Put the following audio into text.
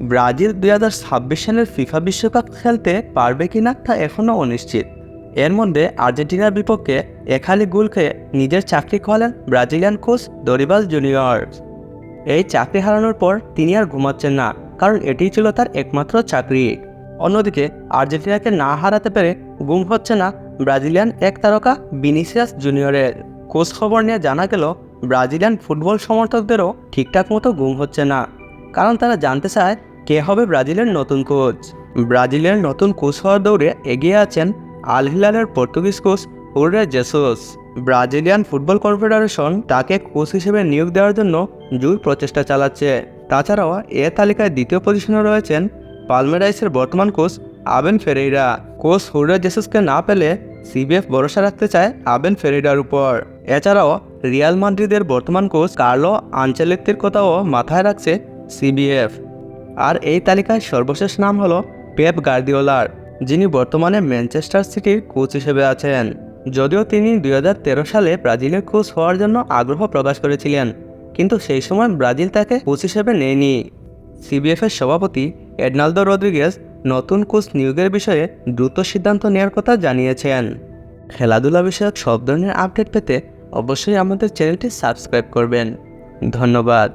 Brazil দুই হাজার ছাব্বিশ সালের ফিফা বিশ্বকাপ খেলতে পারবে কিনা তা এখনও অনিশ্চিত। এর মধ্যে আর্জেন্টিনার বিপক্ষে গোল খেয়ে নিজের চাকরি খোয়ালেন ব্রাজিলিয়ান কোচ দরিবাল জুনিয়র। এই চাকরি হারানোর পর তিনি আর ঘুমাচ্ছেন না, কারণ এটিই ছিল তার একমাত্র চাকরি। অন্যদিকে আর্জেন্টিনাকে না হারাতে পেরে গুম হচ্ছে না ব্রাজিলিয়ান এক তারকা বিনিসিয়াস জুনিয়রের। কোচ খবর নিয়ে জানা গেল, ব্রাজিলিয়ান ফুটবল সমর্থকদেরও ঠিকঠাক মতো গুম হচ্ছে না। কারণ তারা জানতে চায় কে হবে ব্রাজিলের নতুন কোচ। ব্রাজিলের নতুন কোচ হওয়ার দৌড়ে এগিয়ে আছেন আল হিলালের পর্তুগিজ কোচ উরে জেসোস। ব্রাজিলিয়ান ফুটবল কনফেডারেশন তাকে কোচ হিসেবে নিয়োগ দেওয়ার জন্য জোর প্রচেষ্টা চালাচ্ছে। তাছাড়াও এ তালিকায় দ্বিতীয় পজিশনে রয়েছেন পালমেরাইসের বর্তমান কোচ আবেন ফেরেইরা। কোচ হুরে জেসুসকে না পেলে সিবিএফ ভরসা রাখতে চায় আবেন ফেরেইরার উপর। এছাড়াও রিয়াল মাদ্রিদের বর্তমান কোচ কার্লো আঞ্চলিকটির কথাও মাথায় রাখছে সিবিএফ আর এই তালিকায় সর্বশেষ নাম হলো পেপ গার্দিওলার, যিনি বর্তমানে ম্যানচেস্টার সিটির কোচ হিসেবে আছেন। যদিও তিনি দুই হাজার তেরো সালে ব্রাজিলের কোচ হওয়ার জন্য আগ্রহ প্রকাশ করেছিলেন, কিন্তু সেই সময় ব্রাজিল তাকে কোচ হিসেবে নেয়নি। সিবিএফের সভাপতি এডনালদো রদ্রিগেজ নতুন কোচ নিয়োগের বিষয়ে দ্রুত সিদ্ধান্ত নেওয়ার কথা জানিয়েছেন। খেলাধুলা বিষয়ক সব ধরনের আপডেট পেতে অবশ্যই আমাদের চ্যানেলটি সাবস্ক্রাইব করবেন। ধন্যবাদ।